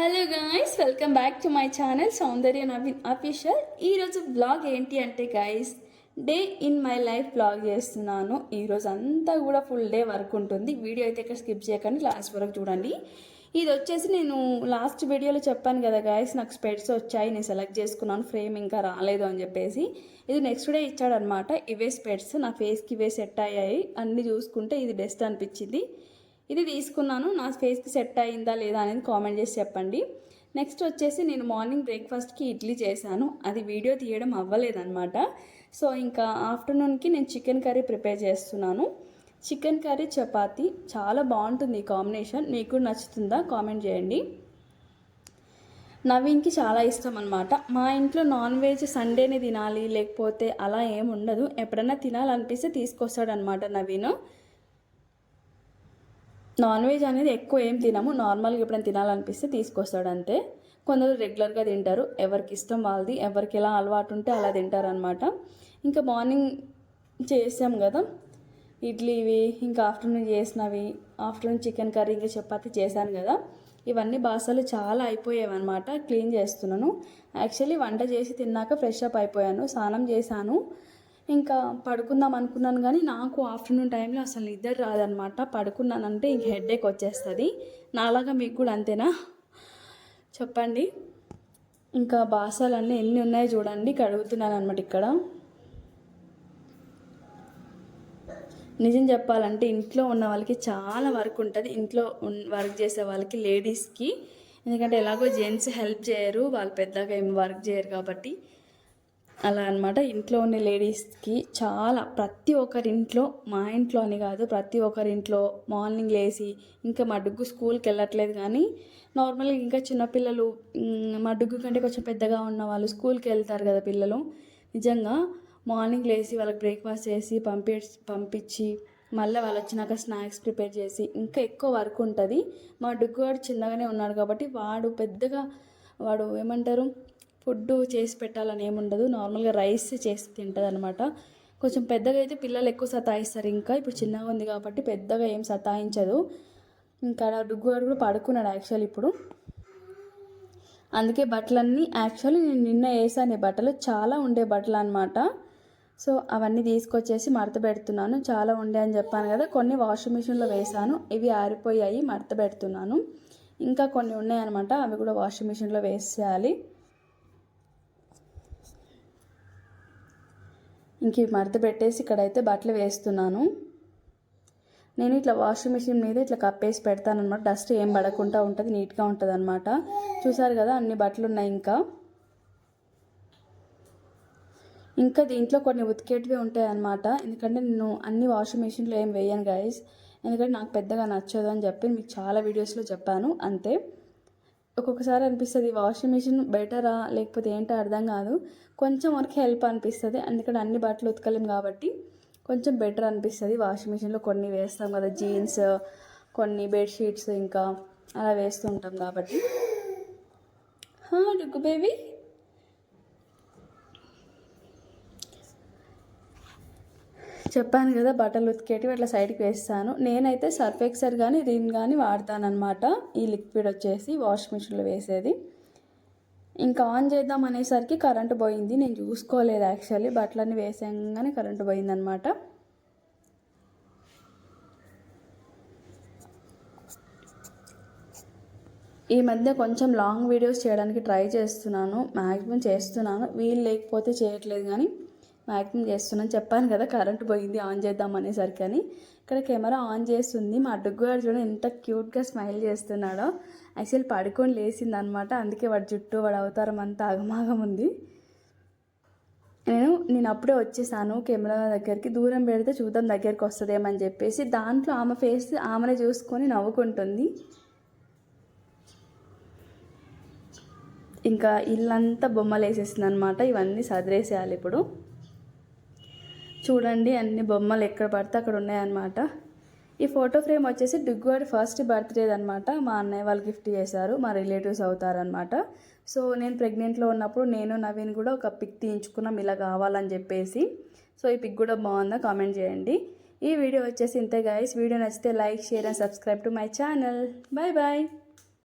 Hello guys welcome back to my channel Soundarya Naveen official ఈరోజు blog ఏంటి అంటే guys day in my life blog చేస్తున్నాను. ఈరోజు అంతా కూడా ఫుల్ డే వర్క్ ఉంటుంది. వీడియో అయితే ఇక్కడ స్కిప్ చేయకండి లాస్ట్ వరకు చూడండి. ఇది వచ్చేసి నేను లాస్ట్ వీడియోలో చెప్పాను కదా గాయస్ నాకు స్పెడ్స్ వచ్చాయి నేను సెలెక్ట్ చేసుకున్నాను ఫ్రేమ్ ఇంకా రాలేదు అని చెప్పేసి. ఇది నెక్స్ట్ డే ఇచ్చాడనమాట ఇవే స్పెడ్స్ నా ఫేస్కి ఇవే సెట్ అయ్యాయి. అన్నీ చూసుకుంటే ఇది బెస్ట్ అనిపించింది. ఇది తీసుకున్నాను. నా ఫేస్కి సెట్ అయిందా లేదా అనేది కామెంట్ చేసి చెప్పండి. నెక్స్ట్ వచ్చేసి నేను మార్నింగ్ బ్రేక్ఫాస్ట్కి ఇడ్లీ చేశాను. అది వీడియో తీయడం అవ్వలేదన్నమాట. సో ఇంకా ఆఫ్టర్నూన్కి నేను చికెన్ కర్రీ ప్రిపేర్ చేస్తున్నాను. చికెన్ కర్రీ చపాతి చాలా బాగుంటుంది ఈ కాంబినేషన్. మీకు కూడా నచ్చుతుందా కామెంట్ చేయండి. నవీన్కి చాలా ఇష్టం అనమాట మా ఇంట్లో నాన్ వెజ్ సండేనే తినాలి లేకపోతే అలా ఏముండదు ఉండదు. తినాలనిపిస్తే తీసుకొస్తాడనమాట నవీన్. నాన్ వెజ్ అనేది ఎక్కువ ఏం తినము. నార్మల్గా ఎప్పుడైనా తినాలనిపిస్తే తీసుకొస్తాడు అంతే కొందరు రెగ్యులర్గా తింటారు. ఎవరికి ఇష్టం వాళ్ళది. ఎవరికి ఎలా అలవాటు ఉంటే అలా తింటారు అనమాట ఇంకా మార్నింగ్ చేసాం కదా. ఇడ్లీవి ఇంకా ఆఫ్టర్నూన్ చేసినవి ఆఫ్టర్నూన్ చికెన్ కర్రీ ఇంకా చపాతి చేశాను కదా. ఇవన్నీ బాసలు చాలా అయిపోయావన్నమాట అనమాట క్లీన్ చేస్తున్నాను. యాక్చువల్లీ వంట చేసి తిన్నాక ఫ్రెష్ అప్ అయిపోయాను. స్నానం చేశాను. ఇంకా పడుకుందాం అనుకున్నాను కానీ నాకు ఆఫ్టర్నూన్ టైంలో అసలు నిద్ర రాదనమాట పడుకున్నానంటే ఇంక హెడేక్ వచ్చేస్తుంది. నాలాగా మీకు కూడా అంతేనా? చెప్పండి. ఇంకా బాసాలన్నీ ఎన్ని ఉన్నాయో చూడండి. కడుగుతున్నాను అనమాట ఇక్కడ. నిజం చెప్పాలంటే ఇంట్లో ఉన్న వాళ్ళకి చాలా వర్క్ ఉంటుంది. ఇంట్లో వర్క్ చేసే వాళ్ళకి లేడీస్కి. ఎందుకంటే ఎలాగో జెంట్స్ హెల్ప్ చేయరు. వాళ్ళు పెద్దగా ఏం వర్క్ చేయరు కాబట్టి. అలా అనమాట ఇంట్లో ఉన్న లేడీస్కి చాలా ప్రతి ఒక్కరి ఇంట్లో మా ఇంట్లో అని కాదు ప్రతి ఒక్కరి ఇంట్లో మార్నింగ్ లేచి ఇంకా మా స్కూల్కి వెళ్ళట్లేదు కానీ నార్మల్గా ఇంకా చిన్నపిల్లలు మ్, మా కంటే కొంచెం పెద్దగా ఉన్న వాళ్ళు స్కూల్కి వెళ్తారు కదా పిల్లలు. నిజంగా మార్నింగ్ లేచి వాళ్ళకి బ్రేక్ఫాస్ట్ చేసి పంపి పంపించి మళ్ళీ వాళ్ళు వచ్చినాక స్నాక్స్ ప్రిపేర్ చేసి ఇంకా ఎక్కువ వర్క్ ఉంటుంది. మా డుగ్గు వాడు చిన్నగానే ఉన్నాడు కాబట్టి వాడు పెద్దగా వాడు ఏమంటారు ఫుడ్ చేసి పెట్టాలని ఏముండదు. నార్మల్గా రైస్ చేసి తింటుంది అనమాట కొంచెం పెద్దగా అయితే పిల్లలు ఎక్కువ సతాయిస్తారు ఇంకా. ఇప్పుడు చిన్నగా ఉంది కాబట్టి పెద్దగా ఏం సతాయించదు. ఇంకా డుగ్గువాడు కూడా పడుకున్నాడు యాక్చువల్ ఇప్పుడు. అందుకే బట్టలన్నీ యాక్చువల్లీ నేను నిన్న వేసాను. ఈ బట్టలు చాలా ఉండే బట్టలు అనమాట సో అవన్నీ తీసుకొచ్చేసి మడత పెడుతున్నాను. చాలా ఉండే అని చెప్పాను కదా. కొన్ని వాషింగ్ మిషన్లో వేసాను. ఇవి ఆరిపోయాయి. మడత పెడుతున్నాను. ఇంకా కొన్ని ఉన్నాయన్నమాట. అవి కూడా వాషింగ్ మిషన్లో వేసేయాలి. ఇంక ఇవి మడత పెట్టేసి ఇక్కడైతే బట్టలు వేస్తున్నాను. నేను ఇట్లా వాషింగ్ మిషన్ మీద ఇట్లా కప్పేసి పెడతాను అనమాట డస్ట్ ఏం పడకుండా ఉంటుంది నీట్గా ఉంటుంది అనమాట చూసారు కదా అన్ని బట్టలు ఉన్నాయి ఇంకా. ఇంకా దీంట్లో కొన్ని ఉతికేటివి ఉంటాయి అనమాట ఎందుకంటే నేను అన్ని వాషింగ్ మిషన్లో ఏం వేయను గైస్ ఎందుకంటే నాకు పెద్దగా నచ్చదు అని చెప్పి మీకు చాలా వీడియోస్లో చెప్పాను అంతే. ఒక్కొక్కసారి అనిపిస్తుంది వాషింగ్ మిషన్ బెటరా లేకపోతే ఏంటో అర్థం కాదు. కొంచెం వరకు హెల్ప్ అనిపిస్తుంది. ఎందుకంటే అన్ని బట్టలు ఉతకలేం కాబట్టి కొంచెం బెటర్ అనిపిస్తుంది వాషింగ్ మిషన్లో కొన్ని వేస్తాం కదా జీన్స్ కొన్ని బెడ్షీట్స్ ఇంకా అలా వేస్తూ ఉంటాం కాబట్టి. డుగ్గు బేబీ చెప్పాను కదా బట్టలు ఉతికేటివి అట్లా సైడ్కి వేస్తాను. నేనైతే సర్ఫ్ ఎక్సర్ కానీ రిన్ కానీ వాడతానమాట ఈ లిక్విడ్ వచ్చేసి వాష్ మిషన్లో వేసేది. ఇంకా ఆన్ చేద్దాం అనేసరికి కరెంటు పోయింది. నేను చూసుకోలేదు యాక్చువల్లీ బట్టలన్నీ వేసాగానే కరెంటు పోయిందనమాట ఈ మధ్య కొంచెం లాంగ్ వీడియోస్ చేయడానికి ట్రై చేస్తున్నాను. మ్యాక్సిమం చేస్తున్నాను. వీలు లేకపోతే చేయట్లేదు కానీ మ్యాక్సిమం చేస్తున్నాను. చెప్పాను కదా కరెంట్ పోయింది ఆన్ చేద్దాం అనేసరికి అని. ఇక్కడ కెమెరా ఆన్ చేస్తుంది. మా అడ్డుగు చూడండి ఎంత క్యూట్గా స్మైల్ చేస్తున్నాడో. యాక్చువల్ పడుకొని లేచింది అనమాట అందుకే వాడి జుట్టు వాడి అవతారం అంతా ఆగమాగం ఉంది. నేను నేను అప్పుడే వచ్చేసాను కెమెరా దగ్గరికి. దూరం పెడితే చూద్దాం దగ్గరికి వస్తుందేమని చెప్పేసి దాంట్లో ఆమె ఫేస్ ఆమెనే చూసుకొని నవ్వుకుంటుంది. ఇంకా ఇల్లంతా బొమ్మలు వేసేసింది అనమాట ఇవన్నీ సదిరేసేయాలి ఇప్పుడు. చూడండి అన్ని బొమ్మలు ఎక్కడ పడితే అక్కడ ఉన్నాయన్నమాట. ఈ ఫోటో ఫ్రేమ్ వచ్చేసి డిగ్గువాడి ఫస్ట్ బర్త్డే అనమాట మా అన్నయ్య వాళ్ళు గిఫ్ట్ చేశారు మా రిలేటివ్స్ అవుతారనమాట సో నేను ప్రెగ్నెంట్లో ఉన్నప్పుడు నేను నవీన్ కూడా ఒక పిక్ తీయించుకున్నాం ఇలా కావాలని చెప్పేసి. సో ఈ పిక్ కూడా బాగుందా కామెంట్ చేయండి. ఈ వీడియో వచ్చేసి ఇంతే గైస్ వీడియో నచ్చితే like share and subscribe to my channel. Bye bye.